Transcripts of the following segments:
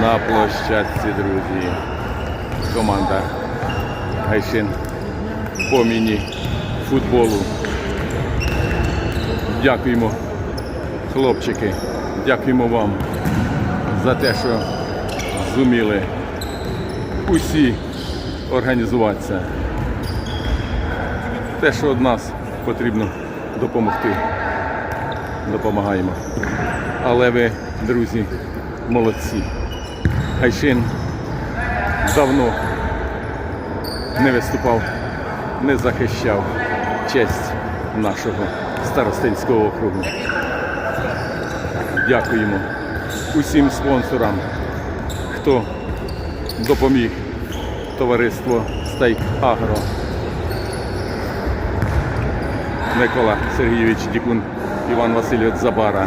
на площадці, друзі. Команда Гайшин по міні-футболу. Дякуємо, хлопчики. Дякуємо вам за те, що зуміли усі організуватися. Те, що від нас потрібно допомогти. Допомагаємо. Але ви, друзі, молодці. Гайшин давно не виступав, не захищав честь нашого старостинського округу. Дякуємо усім спонсорам, хто допоміг товариство Стейк Агро. Микола Сергійович Дікун, Іван Васильович Забара,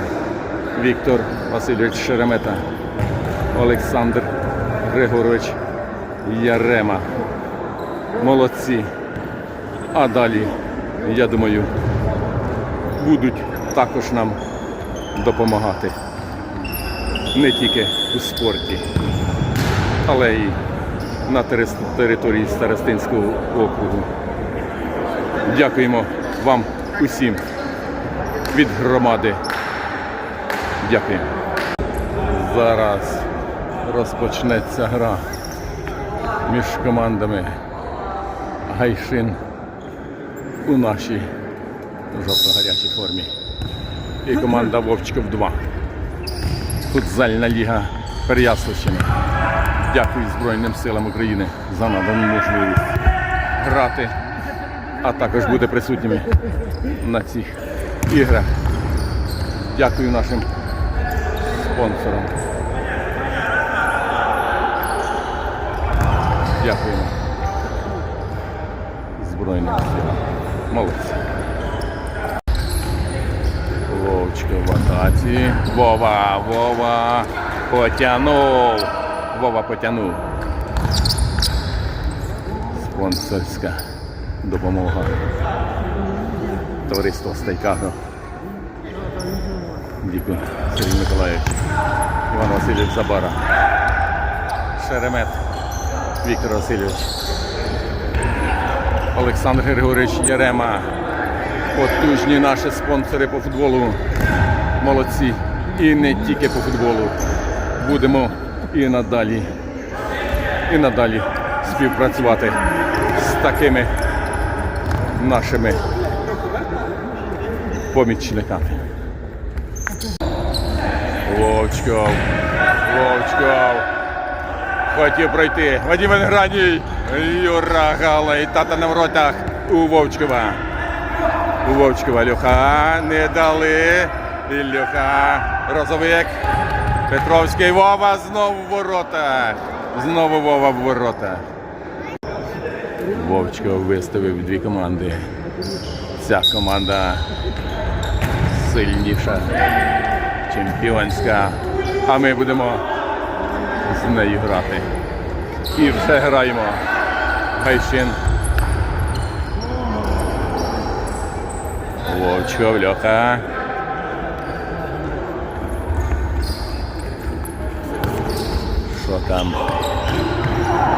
Віктор Васильович Шеремета, Олександр Григорович Ярема. Молодці. А далі, я думаю, будуть також нам допомагати. Не тільки у спорті, але й на території Старостинського округу. Дякуємо вам усім від громади. Дякую. Зараз розпочнеться гра між командами Гайшин у нашій жовто-гарячій формі. І команда Вовчков 2. Футзальна ліга Переяславщини. Дякую Збройним силам України за надану можливість грати, а також бути присутніми на цих іграх. Дякую нашим спонсорам. Дякуємо. Збройним силам. Молодці. Вовчка в атаці. Вова, Вова. Потянув. Вова потянув. Спонсорська допомога. Товариство Стайкагро. Дякую, Сергій Миколаївич. Іван Васильович Забара. Шеремет. Віктор Васильович. Олександр Григорович Ярема. Потужні наші спонсори по футболу. Молодці. І не тільки по футболу. Будемо і надалі, і надалі співпрацювати з такими нашими помічниками. Вовчков. Вовчков. Хотів пройти. Вадим Венграній. Юра Гала і тата на воротах у Вовчкова. У Вовчкова Люха не дали. І Люха. Розовик. Петровський Вова знову в воротах. Знову Вова в воротах. Вовчков виставив дві команди. Ця команда сильніша, чемпіонська. А ми будемо з нею грати. І вже граємо. Гайшин. Вовчков, Льоха. Що там?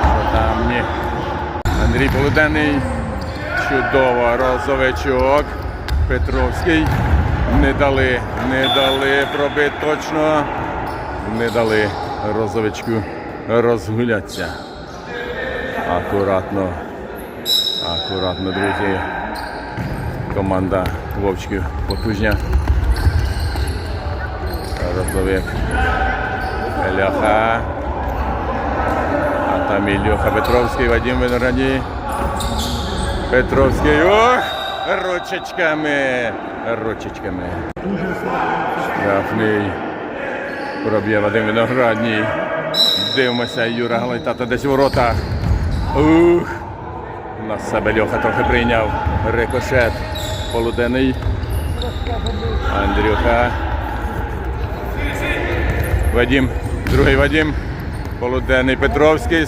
Що там? Ні. Андрій Полуденний. Чудово. Розовичок. Петровський. Не дали. Не дали пробити точно. Не дали розовичку розгулятися. Акуратно. Акуратно, друзі. Команда Вовчків потужня. Розовик. Ляха. А там Ілюха Петровський, Вадим Виноградній. Петровський. Ох! Ручечками. Ручечками. Штрафний. Проб'є Вадим Виноградній. Дивимося, Юра Галайтата десь у воротах. Ух! На себе Льоха трохи прийняв. Рикошет. Полуденний. Андрюха. Вадим. Другий Вадим. Полуденний Петровський.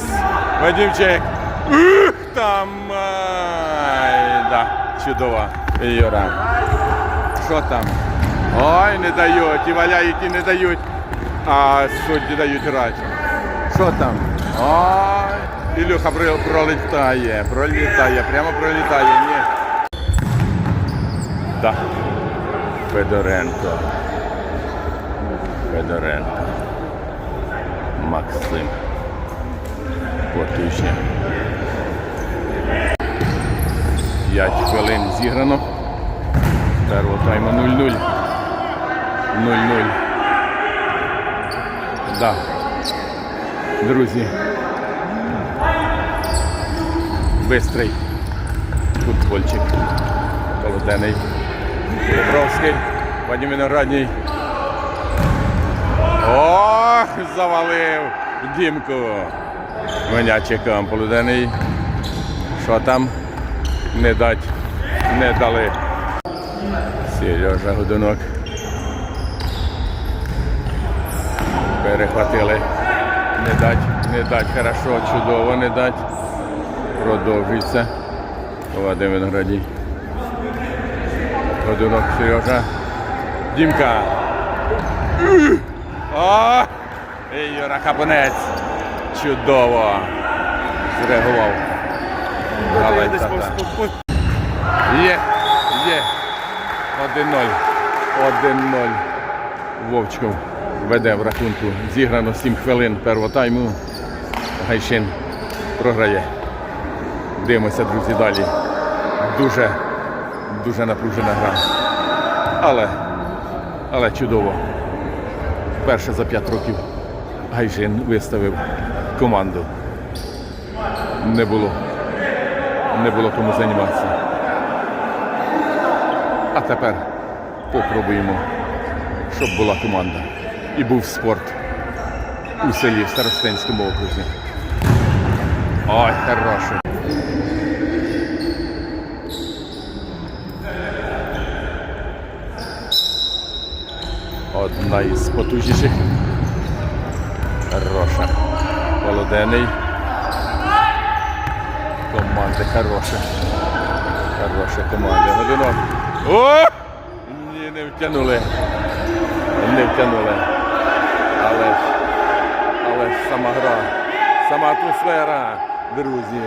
Вадимчик. Ух, там. Ай, да. Чудова. Юра. Що там? Ой, не дають. І валяють, і не дають. А судді дають грати. Що там? Ой, Ілюха пролітає, пролітає, прямо пролітає. Ні. Да. Федоренко. Федоренко. Максим. Потужня. 5 хвилин зіграно. Першого тайму 0-0. 0-0. Да. Друзі. Бистрий футбольчик. Колодений. Петровський. Вадим Виноградній. Ох, завалив Дімку. Менячиком полуденний. Що там? Не дать. Не дали. Сережа Годунок. Перехватили. Не дать, не дать. Хорошо, чудово, не дать. Продовжується. Вадим Виноградій. Годунок Сережа. Дімка. О! І Юра Капонець. Чудово. Зреагував. Є, є. 1-0. 1-0. Вовчков веде в рахунку. Зіграно 7 хвилин першого тайму. Гайшин програє. Дивимося, друзі, далі. Дуже, дуже напружена гра. Але, але чудово. Вперше за 5 років Гайшин виставив команду. Не було. Не було кому займатися. А тепер попробуємо, щоб була команда. І був спорт у селі в Старостинському окрузі. Ой, хороше. Одна із потужніших. Хороша. Володений. Команда хороша. Хороша команда. Годинок. О! Ні, не втягнули. Не втягнули. Але ж, але ж сама гра, сама атмосфера, друзі,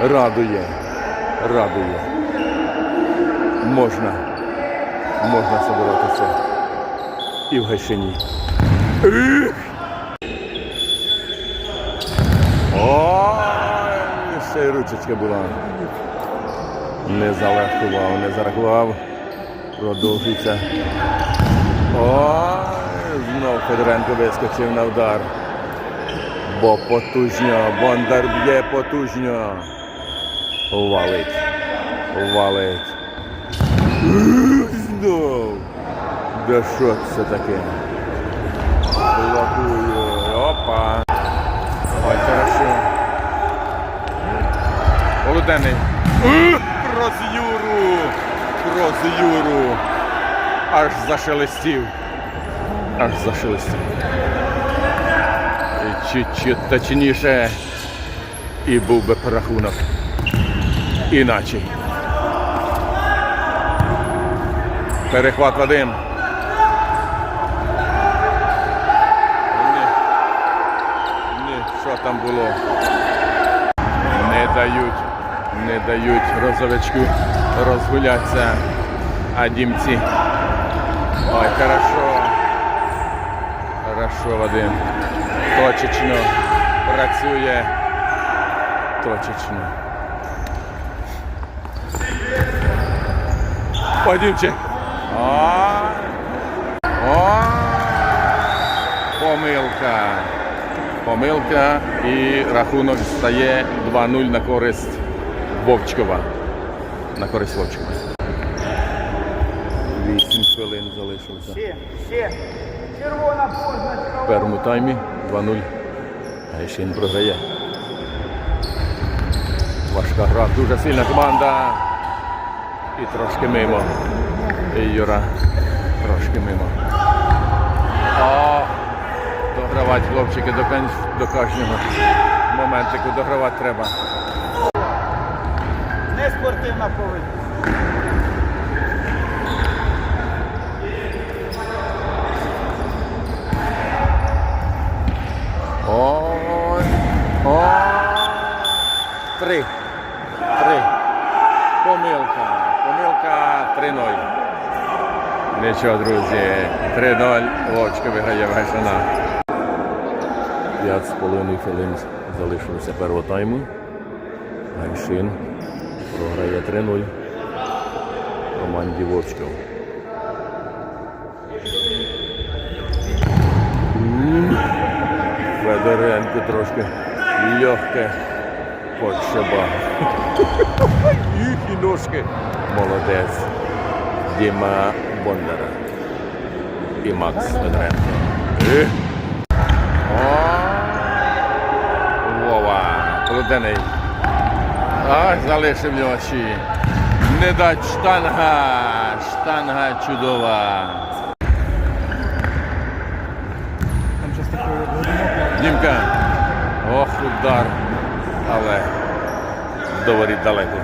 радує. Радує. Можна. Можна соборотися. І в Гайшині. Ой, ще й ручечка була. Не залегкував, не зарахував. Продовжується. Ой, знов Федоренко вискочив на удар. Бо потужньо, Бондар б'є потужньо. Валить. Валить. Знов. Да що це таке? Блокую. Опа. Ой, хорошо. Володенний. Ух, Крос Юру! Крос Юру! Аж зашелестів. Аж. І чуть-чуть точніше. І був би рахунок. Іначе. Перехват Вадим. Ні. Ні, що там було? Не дають, не дають розовичку розгулятися. А дімці. Ой, хорошо. Хорошо, Вадим. Точечно працює. Точечно. Вадимчик. О! О! Помилка. Помилка і рахунок стає 2-0 на користь Вовчкова. На користь Вовчкова. 8 хвилин залишилося. В першому таймі 2-0. Гайшин програє. Важка гра, дуже сильна команда. І трошки мимо. І Юра трошки мимо. О, догравати хлопчики до, кон- до кожного моментику догравати треба. Не спортивна поведінка. Три. Три. Помилка. Помилка 3-0. Нічого, друзі. 3-0. Вовчка виграє з половиною хвилин залишилося першого тайму. Гайшин програє 3-0 команді Вовчков. Федоренко трошки легке подшиба. Їх і ножки. Молодець. Діма Бондара. І Макс Федоренко. Вова. Полуденний. Ах, залишив нього очі. Не дать штанга. Штанга чудова. Дімка. Ох, удар. Але до воріт далеко.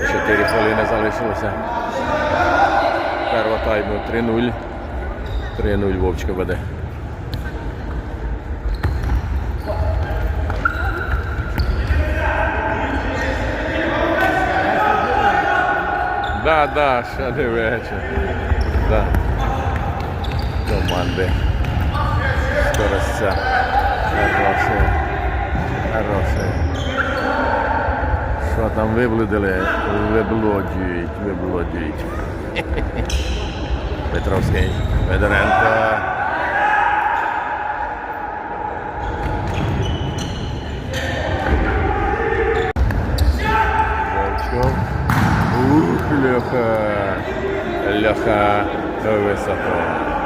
Чотири хвилини залишилося. Перва тайму 3-0. 3-0 Вовчка веде. Да, да, ще не вечір. Да. Команди. Скоростя. Хороше. Хороше. Що там виблудили? Виблодюють, виблодюють. Петровський. Федоренко. Вовчков. Ух, Леха. Леха високо.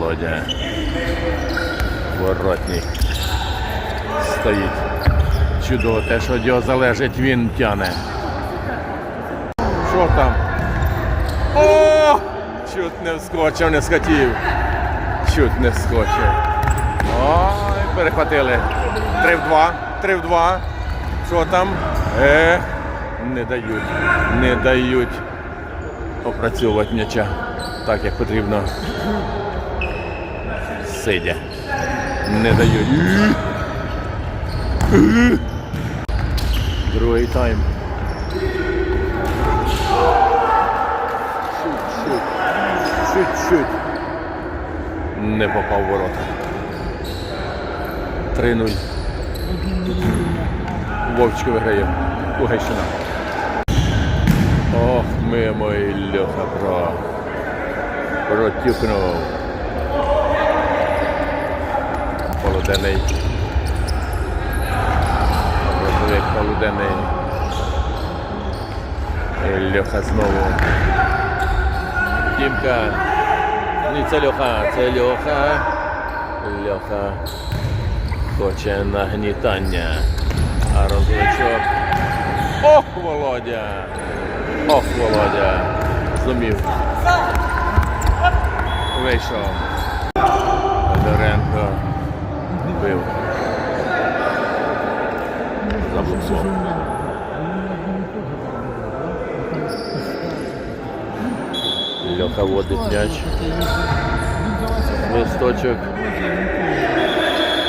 Володя. Воротник. Стоїть. Чудово те, що від його залежить, він тяне. Що там? О! Чуть не вскочив, не схотів. Чуть не вскочив. Ой, перехватили. Три в два. Три в два. Що там? Е, не дають. Не дають опрацьовувати м'яча так, як потрібно. Сидя. Не дають. Другий тайм. Чуть-чуть. Чуть-чуть. Не попав в ворота. 3-0. Вовчко виграє. Угайщина. Ох, мимо і Льоха про протюкнув. Розовик полуденний. І Льоха знову. Дімка. Ні, це Льоха, це Льоха. Льоха хоче нагнітання. А розовичок. Ох, Володя! Ох, Володя! Зумів. Вийшов. Федоренко бив. Заблокував. Льоха водить м'яч. Листочок.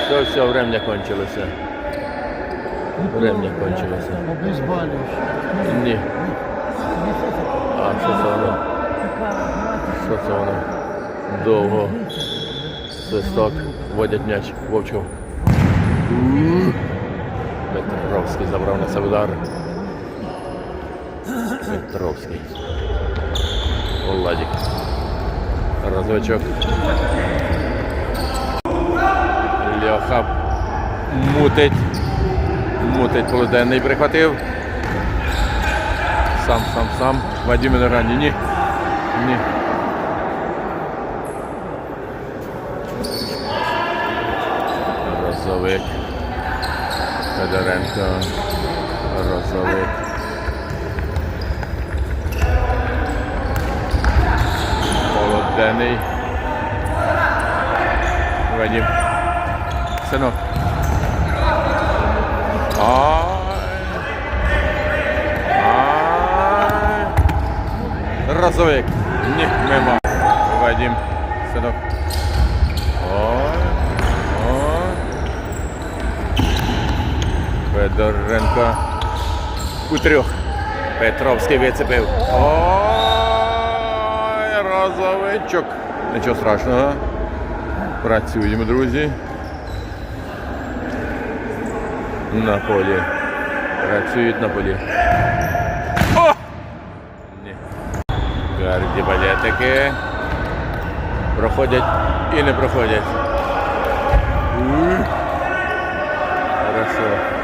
Все, все, врем'я кончилося. Врем'я кончилося. Ні. А що це воно? Що це воно? Довго. Свисток. Водять м'яч. Вовчов. Петровський забрав на себе удар. Петровський. Владик. Розвичок. Льоха мутить. Мутить полуденний прихватив. Сам, сам, сам. Вадим на рані. Ні. Ні. Розовик. Федоренко. Розовик. Полуденний. Вадим. Синок. Ай. Разовик. Ні, мимо. Вадим. Синок. Ой. Ой. Федоренко. У трьох. Петровський вицепив. Ой, розовичок. Нічого страшного. Працюємо, друзі. На полі. Працюють на полі. О! Ні. Гарді балетики. Проходять і не проходять. Хорошо.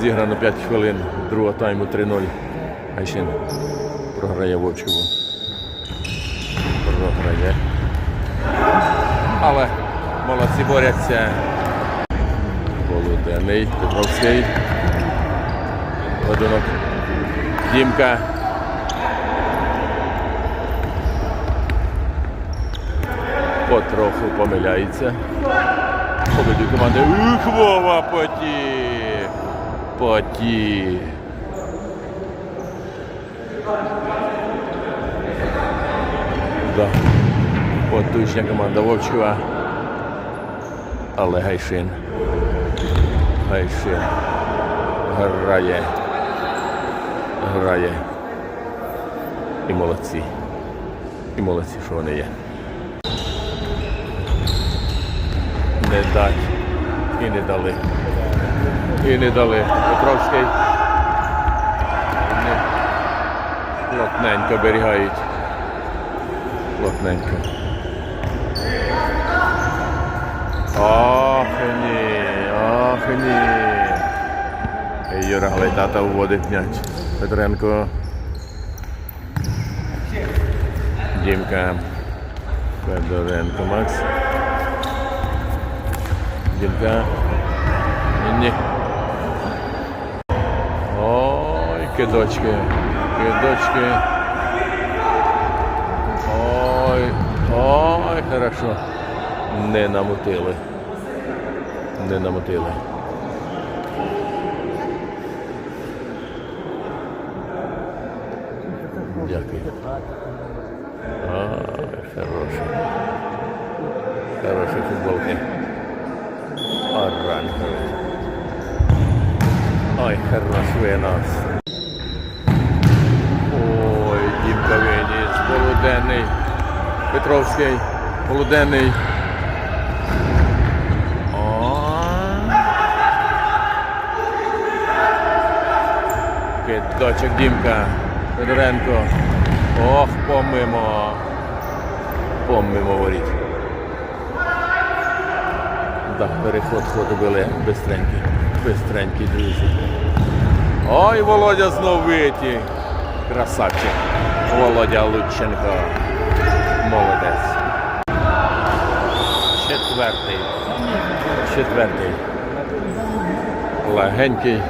Зіграно 5 хвилин другого тайму 3-0. Гайшин програє Вовчкову. Програє. Але молодці борються. Володенний, Петровський. Годунок. Дімка. Потроху помиляється. Обидві команди. Вова, поті! Поті. Да. Потужня команда Вовчева. Але Гайшин. Гайшин. Грає. Грає. І молодці. І молодці, що вони є. Не дать. І не дали. І не дали. Петровський. Плотненько берігають. Плотненько. Ох, ні, ох, ні. Юра Глайтата вводить м'яч. Петренко. Дімка. Федоренко Макс. Дімка. Ні. Кидочки. Кидочки. Ой, ой, хорошо. Не намутили. Не намутили. Дякую. Ай, хороший. Хороші футболки. Оранжевий. Ой, хороший у нас. Ой, Дімка виніс. Полуденний. Петровський. Полуденний. Кидочок Дімка. Федоренко. Ох, помимо. Помимо воріт. Да, переход зробили бистренький. Бистренький, друзі. Ой, Володя знов виті. Красавчик. Володя Лученко. Молодець. Четвертий. Четвертий. Легенький.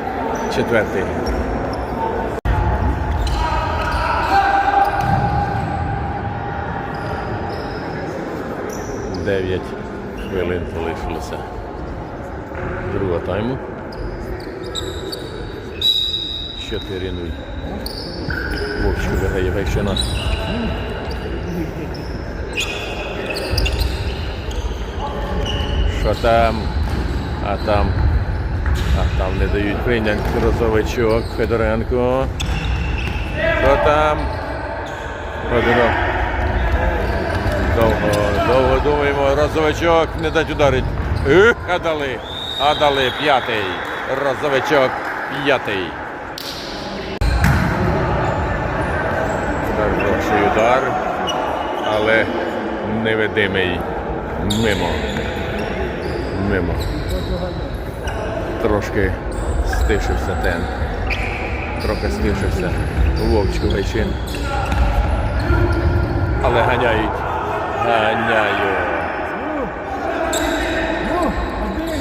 Четвертий. Дев'ять хвилин залишилося. Друга тайму. 4-0. Вовчик виграє Гайшина. Що там? А там. А там не дають прийняти розовичок Федоренко. Що там? Федоров. Довго, довго думаємо. Розовичок не дать ударить. Ех, а дали. А дали п'ятий. Розовичок п'ятий. Хороший удар, але невидимий. Мимо. Мимо. Трошки стишився тен. Трохи стишився. Вовчку Гайчин. Але ганяють. Ганяють.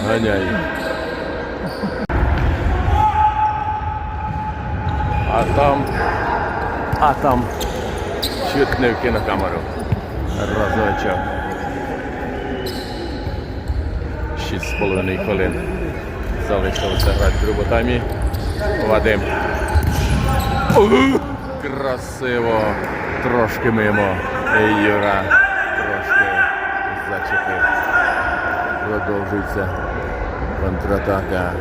Ганяють. А там. А там. Чуть не в кінокамеру. Разочок. З половиною хвилин. Залишилося грати в другому таймі. Вадим. Красиво. Трошки мимо. Юра трошки зачепив. Продовжується контратака.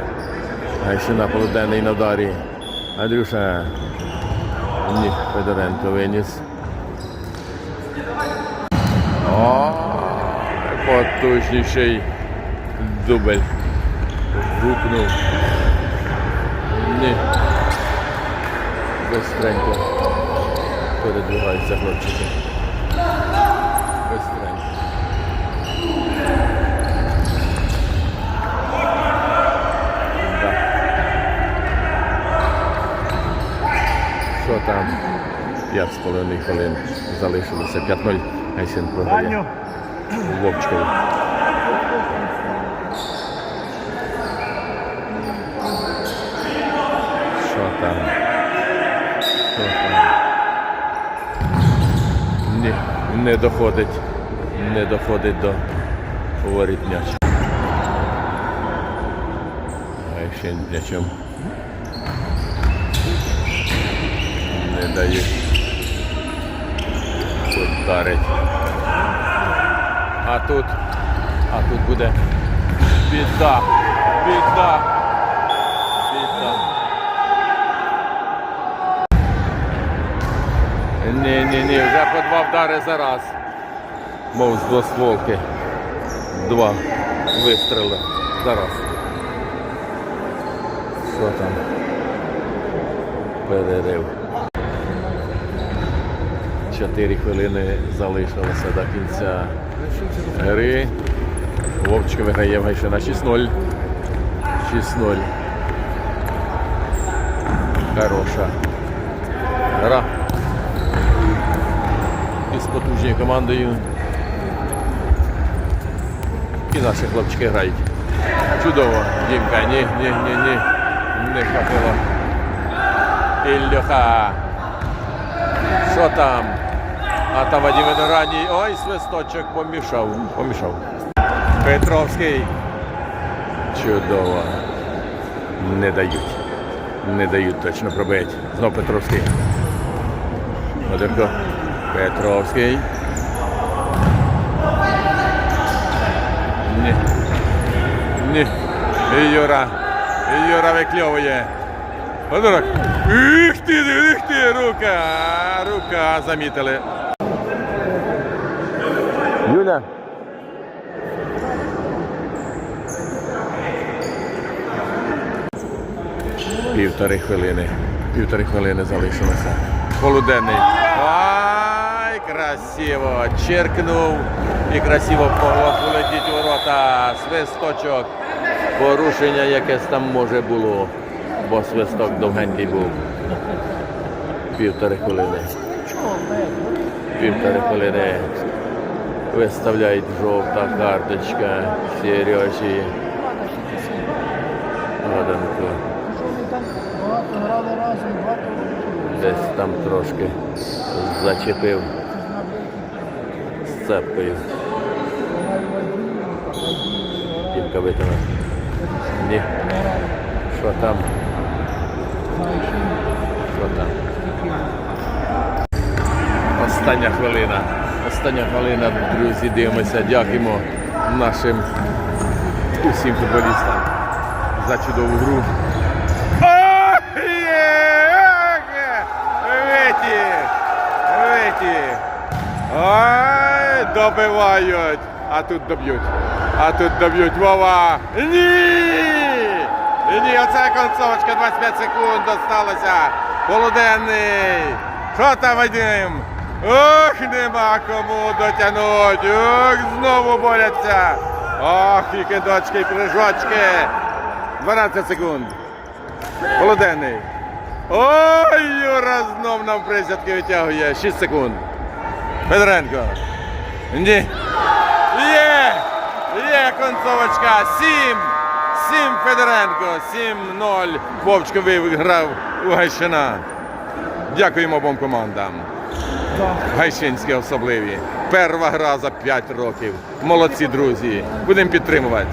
Гайшина полуденний на ударі. Андрюша. Ні, Федоренко виніс. О, потужніший дубль. Гукнув. Ні. Бистренько. Передвигаються хлопчики. Бистренько. Да. Що там? П'ять з половиною хвилин залишилося. 5-0. Гайсин програє. Даню. Вовчкові. Що там? Що там? Ні, не доходить. Не доходить до воріт м'яч. А ще м'ячом. Не дають. Ударить. А тут, а тут буде біда, біда. Ні, ні, ні, вже по два вдари за раз. Мов з двостволки. Два вистріли за раз. Що там? Перерив. Чотири хвилини залишилося до кінця гри. Вовчка виграє в Гайшина 6-0. 6-0. Хороша гра. Із потужною командою. І наші хлопчики грають. Чудово. Дімка, ні, ні, ні, ні. Не хватило. Іллюха. Що там? А там Вадим ранній. Ой, свисточок помішав. Помішав. Петровський. Чудово. Не дають. Не дають точно пробити. Знов Петровський. Одерко. Петровський. Ні. Ні. І Юра. І Юра викльовує. Подорок. Ух ти, ух ти, рука. Рука замітили. Юля. Півтори хвилини. Півтори хвилини залишилося. Полуденний. Красиво. Черкнув і красиво полетіти у ворота. Свисточок. Порушення якесь там може було, бо свисток довгенький був. Півтори хвилини. Півтори хвилини. Виставляють жовта карточка Сережі. Багато Десь там трошки зачепив з цепкою. Тільки витягнув. Ні. Що там? Що там? Остання хвилина. Остання хвилина, друзі, дивимося. Дякуємо нашим усім футболістам за чудову гру. Витік! Витік! Добивають! А тут доб'ють. А тут доб'ють Вова! Ні! Ні, оце концовочка, 25 секунд осталося. Полуденний. Що там Вадим? Ох, нема кому дотягнуть. Ох, знову борються. Ох, і кидочки, і прыжочки. 12 секунд. Полуденний. Ой, Юра знов нам присядки витягує. 6 секунд. Федоренко. Ні. Є! Є концовочка. 7. 7 Федоренко. 7-0. Вовчко виграв у Гайшина. Дякуємо обом командам. Гайшинські особливі. Перша гра за 5 років. Молодці, друзі. Будемо підтримувати.